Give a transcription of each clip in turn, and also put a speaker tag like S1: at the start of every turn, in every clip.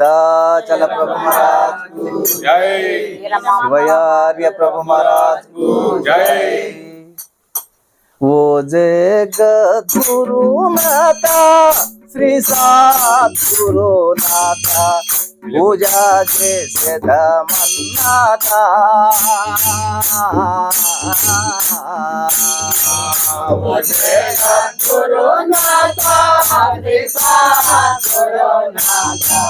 S1: चल प्रभु महाराज
S2: जय
S3: शिवयार्य
S1: प्रभु महाराज जय वो जे गुरु माता श्री सात गुरु नाता पूजा से सदा मन्नाता
S3: मुझे गुरु नाता गुरु नाता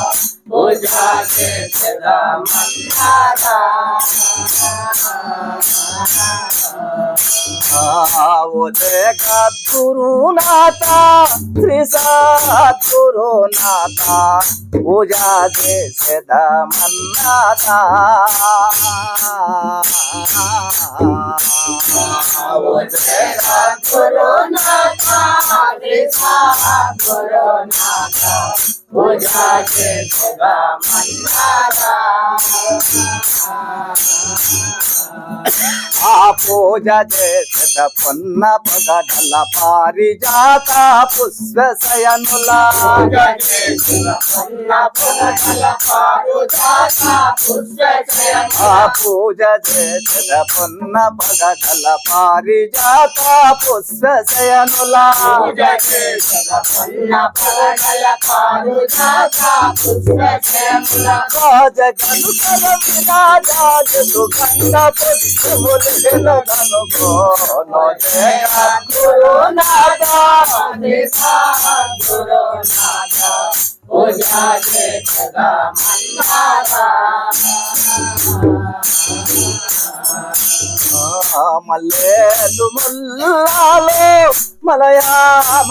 S3: पूजा से सदा मन्नाता
S1: हाँ, देखा गुरु नाता श्री सात गुरु नाता पूजा से Corona, Corona, Corona, Corona, Corona, Corona,
S3: Corona, Corona, Corona, Corona, Ujaje Jeva Mandara
S1: Apojaje Sada Panna Pagadala Parijata Pusva Sayanula Apojaje
S3: Sada Panna Pagadala Parijata Pusva Sayanula
S1: Apojaje Sada Panna Pagadala Parijata Pusva Sayanula
S3: Apojaje Sada Panna Pagadala Parijata
S1: పుష్పములు గనుగో
S3: Gurunatha
S1: మల్లేలు ముల్లాలో మలయామ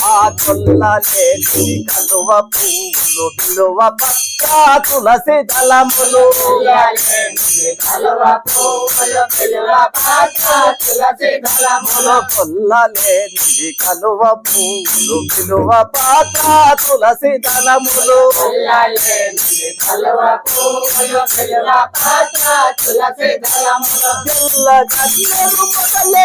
S1: ఆ తుల్లలేని కలువ పువ్వులు విలువ పక్క తులసి దళములు పుల్లలేని కలువ పువ్వులు విలువ పక్క తులసి దళములు ఎల్ల గన్నెలు మొదలె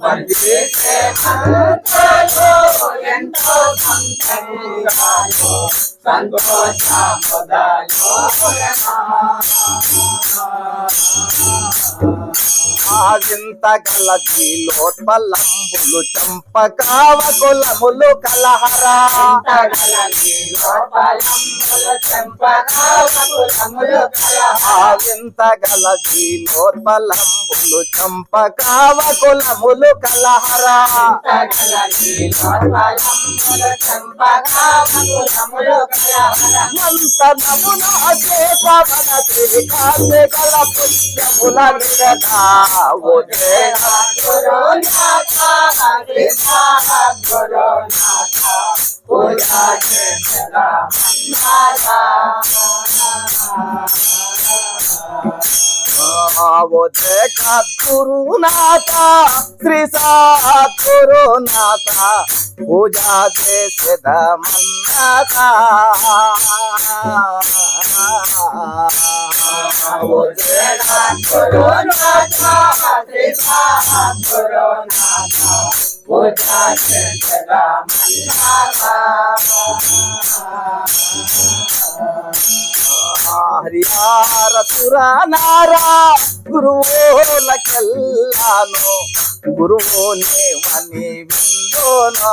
S3: 번질 때는 태도 엔터 선택가요 산도 잡아다요 보레마
S1: ఆగింత గల జీలోత్పల్లంబులు చంపకావ కులములు కలహరా. ఆగింత గల జీలోత్పల్లంబులు చంపకావ కులములు కలహరా. మంత నమున చేపవన శ్రీకాంతే గల పుష్యముల నిరదా দেহা
S3: করুণাথা কৃষ্ণা করুণাথা ওঝা
S1: सा पूजा से सदा मन సురనారా గురువులకెల్లాను గురువుని మని విందోనా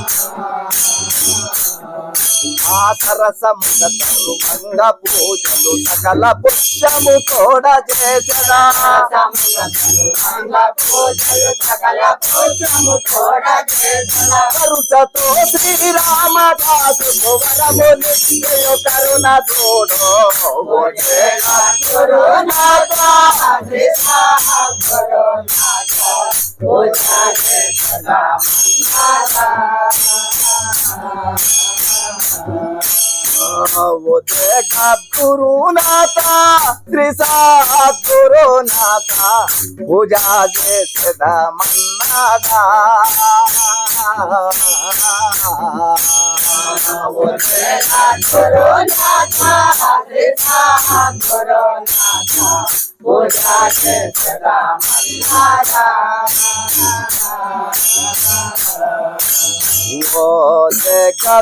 S1: సరసముగ సర్వంగ పూజలు సకల పుష్యము తోడ చేసదా కరుసతో శ్రీరామదాసు భువనము నిత్యయు కరుణ తోడు
S3: हाँ,
S1: वो देखा गुरु नाता त्रिसा गुरु नाता पूजा जे सदा मन्नादा
S3: हाँ, वो देखा गुरु नाता गुरु नाता सदा मन्नादा
S1: वो देखा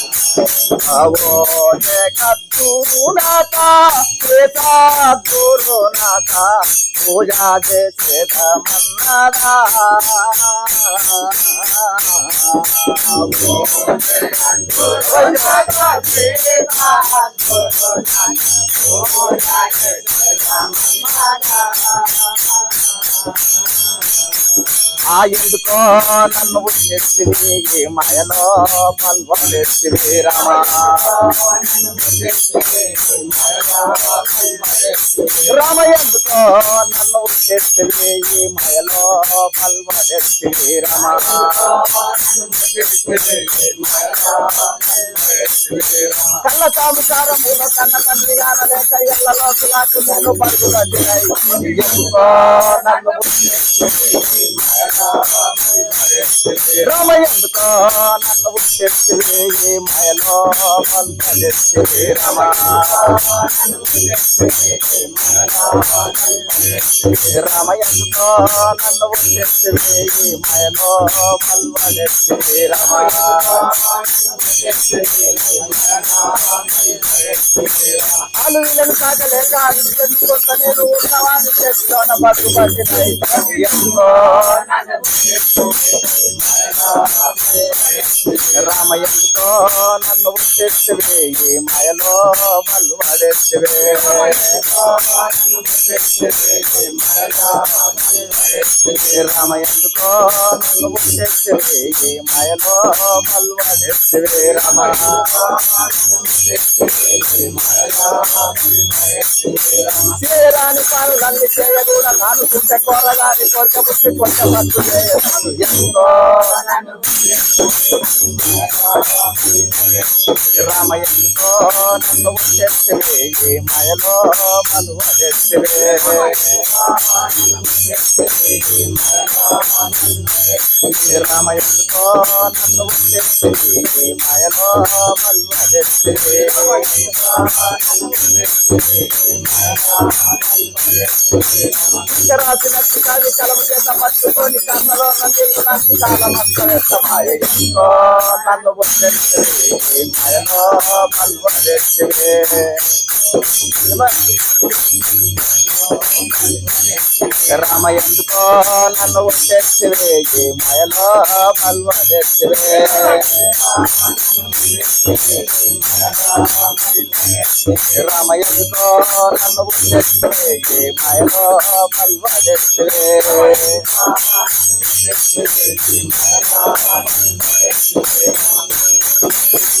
S1: ಅವನೆ ಕತ್ತೂನಾಥ ಶ್ವೇತ ಗುರುನಾಥ ಪೂಜಾ ದೇಶದ ಮನ್ನದ
S3: Thank you.
S1: ఆ ఎందుకో నన్ను వచ్చేసివి మాయలో? పల్వలేస్తుంది రామా. రామ ఎందుకో నన్ను వచ్చేసివి ఈ మాయలో పల్వలేసివి రామా కళ్ళ తాముసారములో కన్న తండ్రి గానలేక ఎల్లలో సులాకు నేను పరుగులడ్డినాయి నన్ను రామ నన్ను వచ్చేసివి ఈ మాయలో పల్వలేసివి రామా రామయ్యతో నన్ను వచ్చేసివి ఈ మాయలో పల్వలేసివి రామా ఆలు కాకలేక అది తెలుసుకుంట నేను రామయ్యతో నన్ను వచ్చేసివి ఈ మాయలో పల్వలేసివి రామ ఎందుకో నన్ను వచ్చేసివి ఈ మాయలో పల్వలేసివి రామ చేయరాని పనులన్నీ చేయకూడ నాను చుట్ట కోరగాని కొరక పుట్టి కొట్ట పట్టు రామ ఎందుకో నన్ను వచ్చేసివి ఈ మాయలో పల్వలేసివి రామ ఎందుకో నన్ను వచ్చేసివి ఈ మాయలో చేత పట్టుకొని కన్నలో నుండి నాకు ఎందుకో నన్ను వచ్చేసివి ఈ మాయలో పల్వలేసివి రామ ఎందుకో నన్ను వచ్చేసివి ఈ మాయలో పల్వలేసివి రామ ఎందుకో నన్ను ఈ
S3: Let's get it. Let's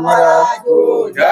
S3: મહારાજ જય